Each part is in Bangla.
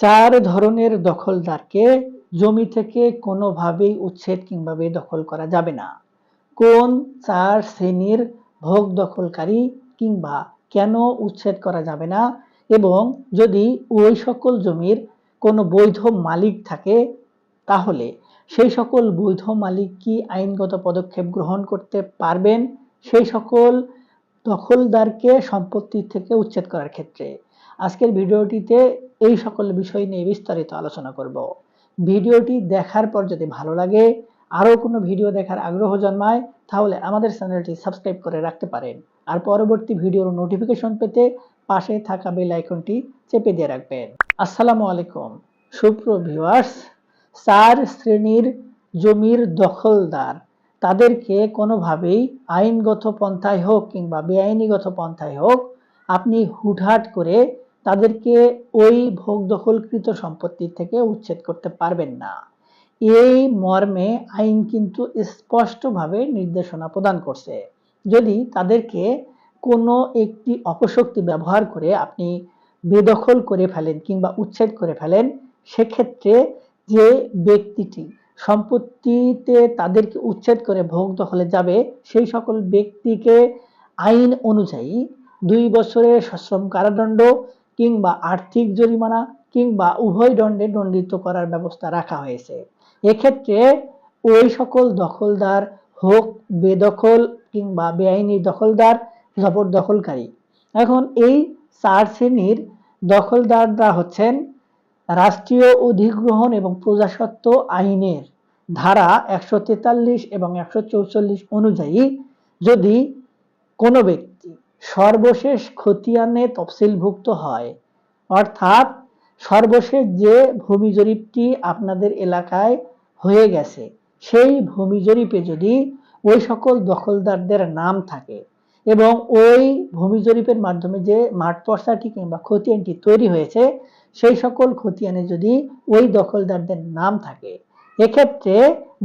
চার ধরনের দখলদারকে জমি থেকে কোনোভাবেই উচ্ছেদ কিংবা বেদখল করা যাবে না। কোন চার শ্রেণির ভোগ দখলকারী কিংবা কেন উচ্ছেদ করা যাবে না? এবং যদি ওই সকল জমির কোনো বৈধ মালিক থাকে, তাহলে সেই সকল বৈধ মালিক কি আইনগত পদক্ষেপ গ্রহণ করতে পারবেন? সেই সকল দখলদারকে সম্পত্তি থেকে উচ্ছেদ করার ক্ষেত্রে। আজকের ভিডিওটিতে এই সকল বিষয় নিয়ে বিস্তারিত আলোচনা করব। ভিডিওটি দেখার পর যদি ভালো লাগে, আরও কোনো ভিডিও দেখার আগ্রহ জন্মায়, তাহলে আমাদের চ্যানেলটি সাবস্ক্রাইব করে রাখতে পারেন। আর পরবর্তী ভিডিওর নোটিফিকেশন পেতে পাশে থাকা বেল আইকনটি চেপে দিয়ে রাখবেন। আসসালামু আলাইকুম। সুপ্র ভিউয়ার্স চার শ্রেণির জমির দখলদার, তাদেরকে কোনোভাবেই আইনগত পন্থায় হোক কিংবা বেআইনিগত পন্থায় হোক, আপনি হুটহাট করে তাদেরকে ওই ভোগ দখলকৃত সম্পত্তি থেকে উচ্ছেদ করতে পারবেন না। এই মর্মে আইন কিন্তু স্পষ্টভাবে নির্দেশনা প্রদান করছে। যদি তাদেরকে কোনো একটি অপশক্তি ব্যবহার করে আপনি বেদখল করে ফেলেন কিংবা উচ্ছেদ করে ফেলেন, সেক্ষেত্রে যে ব্যক্তিটি সম্পত্তিতে তাদেরকে উচ্ছেদ করে ভোগ দখলে যাবে, সেই সকল ব্যক্তিকে আইন অনুযায়ী দুই বছরের সশ্রম কারাদণ্ড কিংবা আর্থিক জরিমানা কিংবা উভয় দণ্ডে দণ্ডিত করার ব্যবস্থা রাখা হয়েছে। এক্ষেত্রে ওই সকল দখলদার হোক, বেদখল কিংবা বেআইনি দখলদার জবরদখলকারী এখন এই চার শ্রেণির দখলদাররা হচ্ছেন রাষ্ট্রীয় অধিগ্রহণ এবং প্রজাসত্ব আইনের ধারা একশো তেতাল্লিশ এবং একশো চৌচল্লিশ অনুযায়ী যদি কোনো ব্যক্তি সর্বশেষ খতিয়ানে তফসিলভুক্ত হয়। অর্থাৎ, সর্বশেষ যে ভূমি জরিপটি আপনাদের এলাকায় হয়ে গেছে, সেই ভূমি জরিপে যদি ওই সকল দখলদারদের নাম থাকে এবং ওই ভূমি জরিপের মাধ্যমে যে মাঠ পর্সাটি কিংবা খতিয়ানটি তৈরি হয়েছে, সেই সকল খতিয়ানে যদি ওই দখলদারদের নাম থাকে, এক্ষেত্রে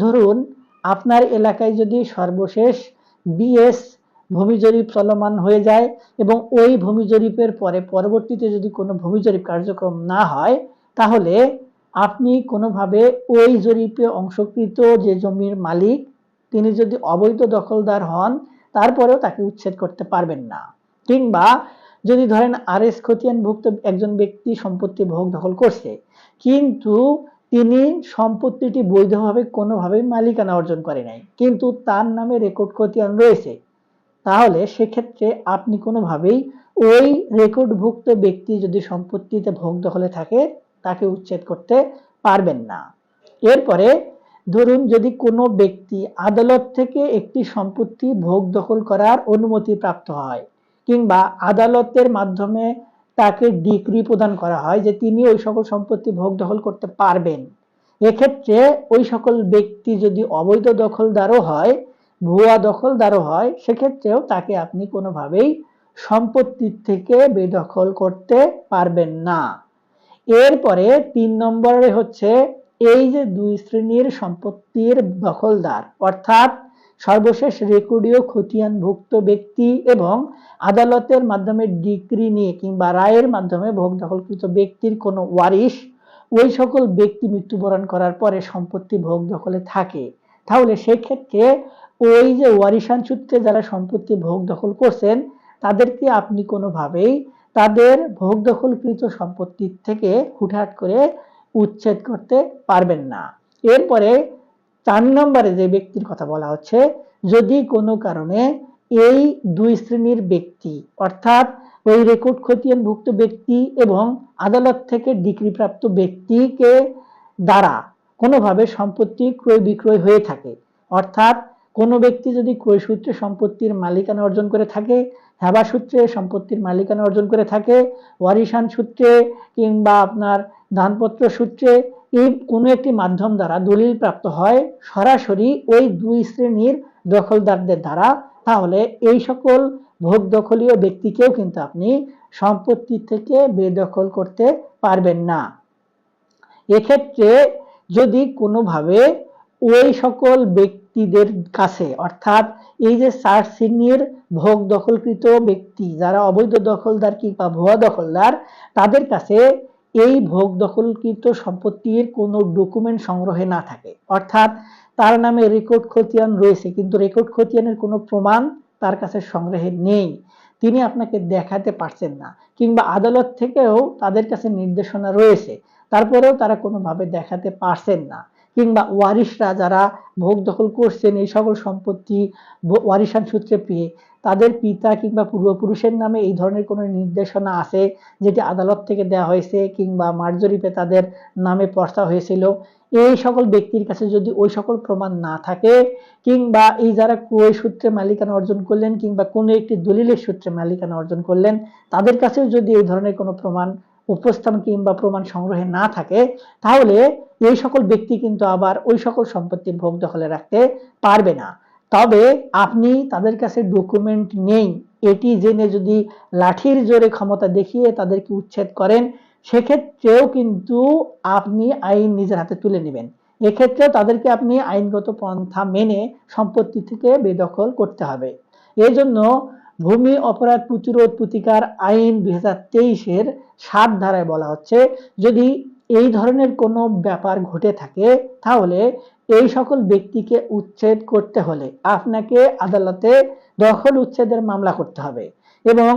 ধরুন আপনার এলাকায় যদি সর্বশেষ বিএস ভূমি জরিপ চলমান হয়ে যায় এবং ওই ভূমি জরিপের পরে পরবর্তীতে যদি কোনো ভূমি জরিপ কার্যক্রম না হয়, তাহলে আপনি কোনোভাবে ওই জরিপে অংশকৃত যে জমির মালিক, তিনি যদি অবৈধ দখলদার হন, তারপরেও তাকে উচ্ছেদ করতে পারবেন না। কিংবা যদি ধরেন আর এস খতিয়ানভুক্ত একজন ব্যক্তি সম্পত্তি ভোগ দখল করছে, কিন্তু তিনি সম্পত্তিটি বৈধভাবে কোনোভাবেই মালিকানা অর্জন করে নাই, কিন্তু তার নামে রেকর্ড খতিয়ান রয়েছে তাহলে সেক্ষেত্রে আপনি কোনোভাবেই ওই রেকর্ডভুক্ত ব্যক্তি যদি সম্পত্তিতে ভোগ দখলে থাকে, তাকে উচ্ছেদ করতে পারবেন না। এরপরে ধরুন যদি কোনো ব্যক্তি আদালত থেকে একটি সম্পত্তি ভোগ দখল করার অনুমতি প্রাপ্ত হয়, কিংবা আদালতের মাধ্যমে তাকে ডিগ্রি প্রদান করা হয় যে তিনি ওই সকল সম্পত্তি ভোগ দখল করতে পারবেন, এক্ষেত্রে ওই সকল ব্যক্তি যদি অবৈধ দখলদারও হয় ভুয়া দখলদারও হয়, সেক্ষেত্রেও তাকে আপনি কোনোভাবেই সম্পত্তির থেকে বেদখল করতে পারবেন না। এরপরে তিন নম্বরে হচ্ছে এই যে দুই শ্রেণির সম্পত্তির দখলদার, অর্থাৎ সর্বশেষ রেকর্ডীয় খতিয়ানভুক্ত ব্যক্তি এবং আদালতের মাধ্যমে ডিগ্রি নিয়ে কিংবা রায়ের মাধ্যমে ভোগ দখলকৃত ব্যক্তির কোনো ওয়ারিশ, ওই সকল ব্যক্তি মৃত্যুবরণ করার পরে সম্পত্তি ভোগ দখলে থাকে। তাহলে সেক্ষেত্রে ওই যে ওয়ারিশান সূত্রে যারা সম্পত্তি ভোগ দখল করছেন, তাদেরকে আপনি কোনোভাবেই তাদের ভোগ দখলকৃত সম্পত্তির থেকে হুটহাট করে উচ্ছেদ করতে পারবেন না। এরপরে চার নম্বরে যে ব্যক্তির কথা বলা হচ্ছে, যদি কোনো কারণে এই দুই শ্রেণির ব্যক্তি, অর্থাৎ ওই রেকর্ড খতিয়ানভুক্ত ব্যক্তি এবং আদালত থেকে ডিগ্রিপ্রাপ্ত ব্যক্তিকে দ্বারা কোনোভাবে সম্পত্তি ক্রয় বিক্রয় হয়ে থাকে। অর্থাৎ কোনো ব্যক্তি যদি ক্রয় সূত্রে সম্পত্তির মালিকানা অর্জন করে থাকে, হেবা সূত্রে সম্পত্তির মালিকানা অর্জন করে থাকে, ওয়ারিশান সূত্রে কিংবা আপনার দানপত্র সূত্রে এই কোনো একটি মাধ্যম দ্বারা দলিল প্রাপ্ত হয়, সরাসরি ওই দুই শ্রেণির দখলদারদের দ্বারা, তাহলে এই সকল ভোগ দখলীয় ব্যক্তিকেও কিন্তু আপনি সম্পত্তি থেকে বেদখল করতে পারবেন না। এক্ষেত্রে যদি কোনোভাবে ওই সকল ব্যক্তিদের কাছে, অর্থাৎ এই যে চার শ্রেণির ভোগ দখলকৃত ব্যক্তি, যারা অবৈধ দখলদার কিংবা ভুয়া দখলদার, তাদের কাছে এই ভোগ দখলকৃত সম্পত্তির কোনো ডকুমেন্ট সংগ্রহে না থাকে। অর্থাৎ তার নামে রেকর্ড খতিয়ান রয়েছে, কিন্তু রেকর্ড খতিয়ানের কোনো প্রমাণ তার কাছে সংগ্রহে নেই। তিনি আপনাকে দেখাতে পারছেন না, কিংবা আদালত থেকেও তাদের কাছে নির্দেশনা রয়েছে। তারপরেও তারা কোনোভাবে দেখাতে পারছেন না। কিংবা ওয়ারিশরা যারা ভোগ দখল করছেন, এই সকল সম্পত্তি ওয়ারিশান সূত্রে পেয়ে তাদের পিতা কিংবা পূর্বপুরুষের নামে এই ধরনের কোনো নির্দেশনা আছে যেটি আদালত থেকে দেওয়া হয়েছে কিংবা মার্জরিপে তাদের নামে পড়তা হয়েছিল? এই সকল ব্যক্তির কাছে যদি ওই সকল প্রমাণ না থাকে, কিংবা এই যারা ক্রয় সূত্রে মালিকানা অর্জন করলেন কিংবা কোনো একটি দলিলের সূত্রে মালিকানা অর্জন করলেন, তাদের কাছেও যদি এই ধরনের কোনো প্রমাণ উপস্থাপন কিংবা প্রমাণ সংগ্রহে না থাকে, তাহলে এই সকল ব্যক্তি কিন্তু আবার ওই সকল সম্পত্তি ভোগ দখলে রাখতে পারবে না। তবে আপনি তাদের কাছে ডকুমেন্ট নেই, এটি জেনে যদি লাঠির জোরে ক্ষমতা দেখিয়ে তাদেরকে উচ্ছেদ করেন, সেক্ষেত্রেও কিন্তু আপনি আইন নিজের হাতে তুলে নেবেন। এক্ষেত্রেও তাদেরকে আপনি আইনগত পন্থা মেনে সম্পত্তি থেকে বেদখল করতে হবে। এই জন্য ভূমি অপরাধ প্রতিরোধ প্রতিকার আইন দুই হাজার তেইশের সাত ধারায় বলা হচ্ছে, যদি এই ধরনের কোনো ব্যাপার ঘটে থাকে, তাহলে এই সকল ব্যক্তিকে উচ্ছেদ করতে হলে আপনাকে আদালতে দখল উচ্ছেদের মামলা করতে হবে। এবং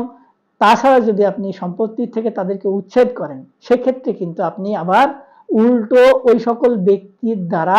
তাছাড়া যদি আপনি সম্পত্তি থেকে তাদেরকে উচ্ছেদ করেন, সেক্ষেত্রে কিন্তু আপনি আবার উল্টো ওই সকল ব্যক্তির দ্বারা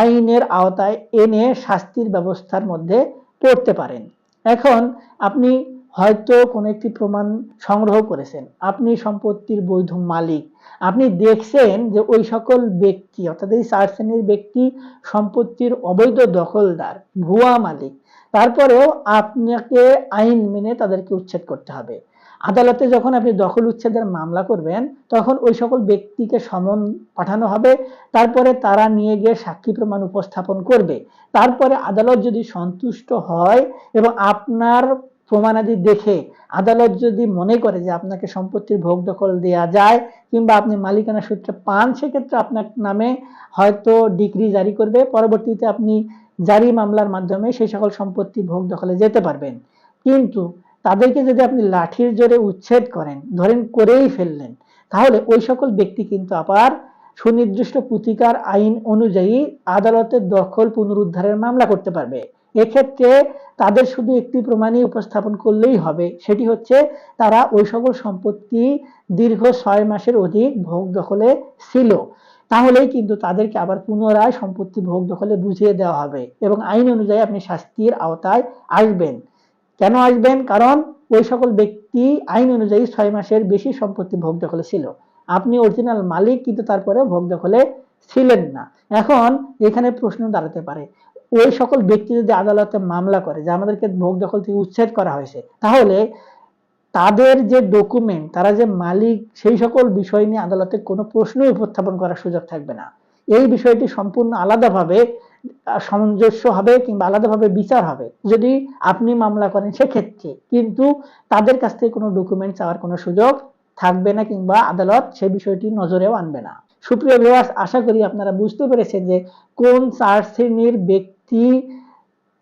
আইনের আওতায় এনে শাস্তির ব্যবস্থার মধ্যে পড়তে পারেন। এখন আপনি হয়তো কোনো একটি প্রমাণ সংগ্রহ করেছেন। আপনি সম্পত্তির বৈধ মালিক। আপনি দেখছেন যে ওই সকল ব্যক্তি, অর্থাৎ এই চার শ্রেণির ব্যক্তি সম্পত্তির অবৈধ দখলদার, ভুয়া মালিক। তারপরেও আপনাকে আইন মেনে তাদেরকে উচ্ছেদ করতে হবে। আদালতে যখন আপনি দখল উচ্ছেদের মামলা করবেন, তখন ওই সকল ব্যক্তিকে সমন পাঠানো হবে, তারপরে তারা নিয়ে গিয়ে সাক্ষী প্রমাণ উপস্থাপন করবে। তারপরে আদালত যদি সন্তুষ্ট হয় এবং আপনার প্রমাণাদি দেখে, আদালত যদি মনে করে যে আপনাকে সম্পত্তির ভোগ দখল দেওয়া যায় কিংবা আপনি মালিকানা সূত্রে পান, সেক্ষেত্রে আপনার নামে হয়তো ডিগ্রি জারি করবে, পরবর্তীতে আপনি জারি মামলার মাধ্যমে সেই সকল সম্পত্তি ভোগ দখলে যেতে পারবেন। কিন্তু তাদেরকে যদি আপনি লাঠির জোরে উচ্ছেদ করেন, ধরেন করেই ফেললেন, তাহলে ওই সকল ব্যক্তি কিন্তু আবার সুনির্দিষ্ট প্রতিকার আইন অনুযায়ী আদালতের দখল পুনরুদ্ধারের মামলা করতে পারবে। এক্ষেত্রে তাদের শুধু একটি প্রমাণই উপস্থাপন করলেই হবে, সেটি হচ্ছে তারা ওই সকল সম্পত্তি দীর্ঘ ছয় মাসের অধিক ভোগ দখলে ছিল। তাহলেই কিন্তু তাদেরকে আবার পুনরায় সম্পত্তি ভোগ দখলে বুঝিয়ে দেওয়া হবে এবং আইন অনুযায়ী আপনি শাস্তির আওতায় আসবেন। কেন আসবেন? কারণ ওই সকল ব্যক্তি আইন অনুযায়ী ছয় মাসের বেশি সম্পত্তি ভোগ দখলে ছিল। আপনি অরিজিনাল মালিক, কিন্তু তারপরে ভোগ দখলে ছিলেন না। এখন এখানে প্রশ্ন দাঁড়াতে পারে। ওই সকল ব্যক্তি যদি আদালতে মামলা করে, যে আমাদেরকে ভোগ দখল থেকে উচ্ছেদ করা হয়েছে, তাহলে তাদের যে ডকুমেন্ট তারা যে মালিক, সেই সকল বিষয় নিয়ে আদালতে কোনো প্রশ্নই উপস্থাপন করার সুযোগ থাকবে না। এই বিষয়টি সম্পূর্ণ আলাদাভাবে সামঞ্জস্য হবে কিংবা আলাদাভাবে বিচার হবে। যদি আপনি মামলা করেন, সেক্ষেত্রে কিন্তু তাদের কাছ থেকে কোনো ডকুমেন্ট চাওয়ার কোনো সুযোগ থাকবে না কিংবা আদালত সে বিষয়টি নজরেও আনবে না। সুপ্রিয় ভিউয়ার্স আশা করি আপনারা বুঝতে পেরেছেন যে কোন চার শ্রেণির ব্যক্তি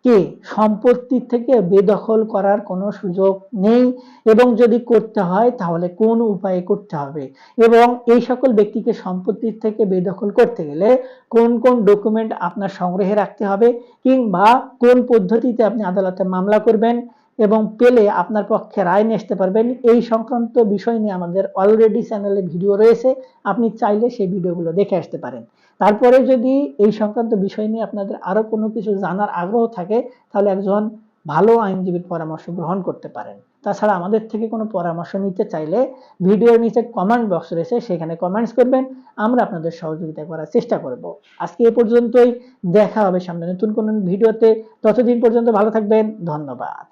কে? সম্পত্তি থেকে বেদখল করার কোনো সুযোগ নেই এবং যদি করতে হয়, তাহলে কোন উপায়ে করতে হবে? এবং এই সকল ব্যক্তিকে সম্পত্তির থেকে বেদখল করতে গেলে কোন কোন ডকুমেন্ট আপনার সংগ্রহে রাখতে হবে কিংবা কোন পদ্ধতিতে আপনি আদালতে মামলা করবেন এবং পেলে আপনার পক্ষে রায় আসতে পারবেন? এই সংক্রান্ত বিষয় নিয়ে আমাদের অলরেডি চ্যানেলে ভিডিও রয়েছে। আপনি চাইলে সেই ভিডিওগুলো দেখে আসতে পারেন। তারপরে যদি এই সংক্রান্ত বিষয় নিয়ে আপনাদের আরও কোনো কিছু জানার আগ্রহ থাকে, তাহলে একজন ভালো আইনজীবীর পরামর্শ গ্রহণ করতে পারেন। তাছাড়া আমাদের থেকে কোনো পরামর্শ নিতে চাইলে ভিডিওর নিচে কমেন্ট বক্স রয়েছে, সেখানে কমেন্টস করবেন। আমরা আপনাদের সহযোগিতা করার চেষ্টা করব। আজকে এ পর্যন্তই। দেখা হবে সামনে নতুন কোনো ভিডিওতে। ততদিন পর্যন্ত ভালো থাকবেন। ধন্যবাদ।